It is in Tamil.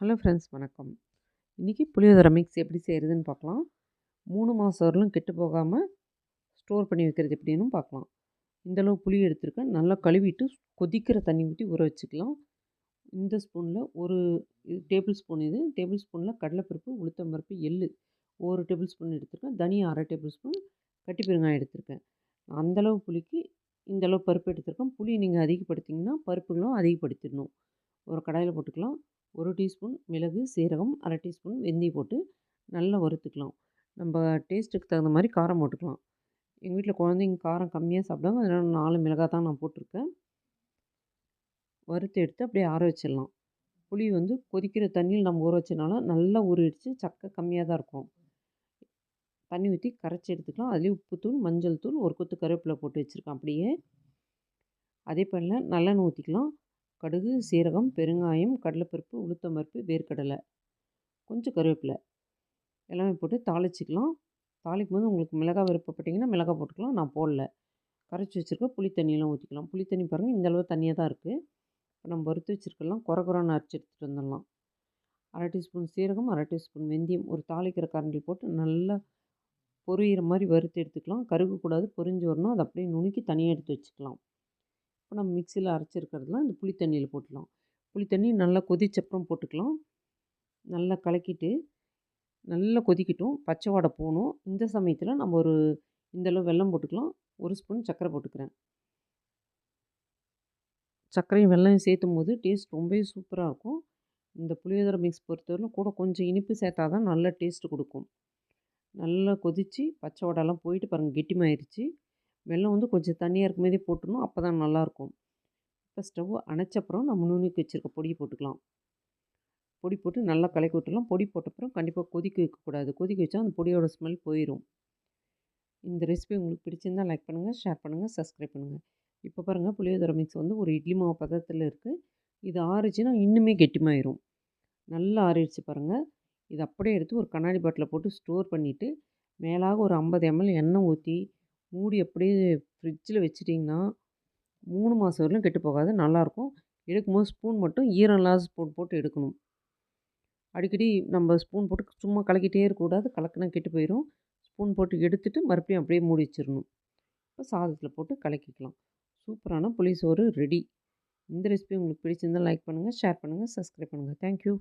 ஹலோ ஃப்ரெண்ட்ஸ் வணக்கம். இன்றைக்கி புளியோதரை மிக்ஸ் எப்படி செய்கிறதுன்னு பார்க்கலாம். மூணு மாதம் வரலும் கெட்டு போகாமல் ஸ்டோர் பண்ணி வைக்கிறது எப்படின்னு பார்க்கலாம். இந்தளவு புளி எடுத்துருக்கேன். நல்லா கழுவிட்டு கொதிக்கிற தண்ணி ஊற்றி ஊற வச்சுக்கலாம். இந்த ஸ்பூனில் ஒரு இது டேபிள் ஸ்பூன் இது. டேபிள் ஸ்பூனில் கடலைப்பருப்பு உளுத்தம்பருப்பு எள்ளு ஒரு டேபிள் ஸ்பூன் எடுத்திருக்கேன். தனியாக அரை டேபிள் ஸ்பூன் கட்டி பெருங்காயம் எடுத்திருக்கேன். அந்தளவு புளிக்கு இந்தளவு பருப்பு எடுத்திருக்கேன். புளி நீங்கள் அதிகப்படுத்திங்கன்னா பருப்புகளும் அதிகப்படுத்திடணும். ஒரு கடாயில் போட்டுக்கலாம். ஒரு டீஸ்பூன் மிளகு சீரகம் அரை டீஸ்பூன் வெந்தயம் போட்டு நல்லா வறுத்துக்கலாம். நம்ம டேஸ்ட்டுக்கு தகுந்த மாதிரி காரம் போட்டுக்கலாம். எங்கள் வீட்டில் குழந்தைங்க காரம் கம்மியாக சாப்பிடுவாங்க. அதனால் நாலு மிளகாய் தான் நான் போட்டிருக்கேன். வறுத்து எடுத்து அப்படியே ஆற வச்சிடலாம். புளி வந்து கொதிக்கிற தண்ணியில் நம்ம ஊற வச்சனால நல்லா ஊறிடுச்சு. சக்கை கம்மியாக தான் இருக்கும். தண்ணி ஊற்றி கரைச்சி எடுத்துக்கலாம். அதுலேயும் உப்புத்தூள் மஞ்சள் தூள் ஒரு கொத்து கருவேப்பிலை போட்டு வச்சுருக்கேன் அப்படியே. அதே பண்ணில் நல்லெண்ணெய் ஊற்றிக்கலாம் கடுகு சீரகம் பெருங்காயம் கடலைப்பருப்பு உளுத்தம்பருப்பு வேர்க்கடலை கொஞ்சம் கருவேப்பிலை. எல்லாமே போட்டு தாளிச்சிக்கலாம். தாளிக்கும் போது உங்களுக்கு மிளகாய் விருப்பப்பட்டிங்கன்னா மிளகாய் போட்டுக்கலாம். நான் போடல. கரைச்சி வச்சுருக்க புளி தண்ணியெலாம் ஊற்றிக்கலாம் புளி தண்ணி பாருங்கள் இந்தளவு தண்ணியாக தான் இருக்குது இப்போ நம்ம வறுத்து வச்சுருக்கலாம். குறை குறைன்னு அரைச்சி எடுத்துகிட்டு வந்துடலாம். அரை டீஸ்பூன் சீரகம் அரை டீஸ்பூன் வெந்தயம் ஒரு தாளிக்கிற கரண்டில் போட்டு நல்லா பொரியிற மாதிரி வறுத்து எடுத்துக்கலாம். கருகக்கூடாது பொரிஞ்சு வரணும். அதை அப்படியே நுணுக்கி தனியாக எடுத்து வச்சுக்கலாம். இப்போ நம்ம மிக்சியில் அரைச்சிருக்கிறதுலாம் இந்த புளி தண்ணியில் போட்டுக்கலாம். புளி தண்ணி நல்லா கொதிச்சப்புறம் போட்டுக்கலாம். நல்லா கலக்கிட்டு நல்லா கொதிக்கட்டும். பச்சை வாடை போகணும். இந்த சமயத்தில் நம்ம ஒரு இந்தளவு வெல்லம் போட்டுக்கலாம். ஒரு ஸ்பூன் சர்க்கரை போட்டுக்கிறேன். சர்க்கரையும் வெல்லையும் சேர்த்தும் போது டேஸ்ட் ரொம்பவே சூப்பராக இருக்கும். இந்த புளியோதரை மிக்ஸ் பொறுத்தவரைக்கும் கூட கொஞ்சம் இனிப்பு சேர்த்தா தான் நல்ல டேஸ்ட்டு கொடுக்கும். நல்லா கொதித்து பச்சை வாடெல்லாம் போயிட்டு பாருங்கள் கெட்டிமாயிருச்சு. வெல்லம் வந்து கொஞ்சம் தண்ணியாக இருக்கும்போதே போட்டுடணும். அப்போ தான் நல்லாயிருக்கும் இப்போ ஸ்டவ் அணைச்சப்புறம் நம்ம நுணுக்கி வச்சுருக்க பொடியை போட்டுக்கலாம். பொடி போட்டு நல்லா கலக்கி விட்டுலாம் பொடி போட்டப்புறம் கண்டிப்பாக கொதிக்க வைக்கக்கூடாது. கொதிக்க வச்சா அந்த பொடியோட ஸ்மெல் போயிடும் இந்த ரெசிபி உங்களுக்கு பிடிச்சிருந்தால் லைக் பண்ணுங்கள் ஷேர் பண்ணுங்கள் சப்ஸ்கிரைப் பண்ணுங்கள் இப்போ பாருங்கள் புளியோதரை மிக்ஸ் வந்து ஒரு இட்லி மாவு பதத்தில் இருக்குது இது ஆறிச்சுன்னா இன்னுமே கெட்டிமாயிரும். நல்லா ஆறிடுச்சு பாருங்கள் இது அப்படியே எடுத்து ஒரு கண்ணாடி பாட்டில் போட்டு ஸ்டோர் பண்ணிவிட்டு மேலாக ஒரு ஐம்பது எம்எல் எண்ணெய் ஊற்றி மூடி அப்படியே ஃப்ரிட்ஜில் வச்சிட்டிங்கன்னா மூணு மாதம் வரலும் கெட்டு போகாது நல்லாயிருக்கும். எடுக்கும்போது ஸ்பூன் மட்டும் ஈரம் இல்லாத ஸ்பூன் போட்டு எடுக்கணும். அடிக்கடி நம்ம ஸ்பூன் போட்டு சும்மா கலக்கிட்டே இருக்கக்கூடாது கலக்கினா கெட்டு போயிடும் ஸ்பூன் போட்டு எடுத்துட்டு மறுபடியும் அப்படியே மூடி வச்சிடணும். இப்போ சாதத்தில் போட்டு கலக்கிக்கலாம். சூப்பரான புளி சோறு ரெடி இந்த ரெசிபி உங்களுக்கு பிடிச்சிருந்தால் லைக் பண்ணுங்கள் ஷேர் பண்ணுங்கள் சப்ஸ்கிரைப் பண்ணுங்கள் தேங்க்யூ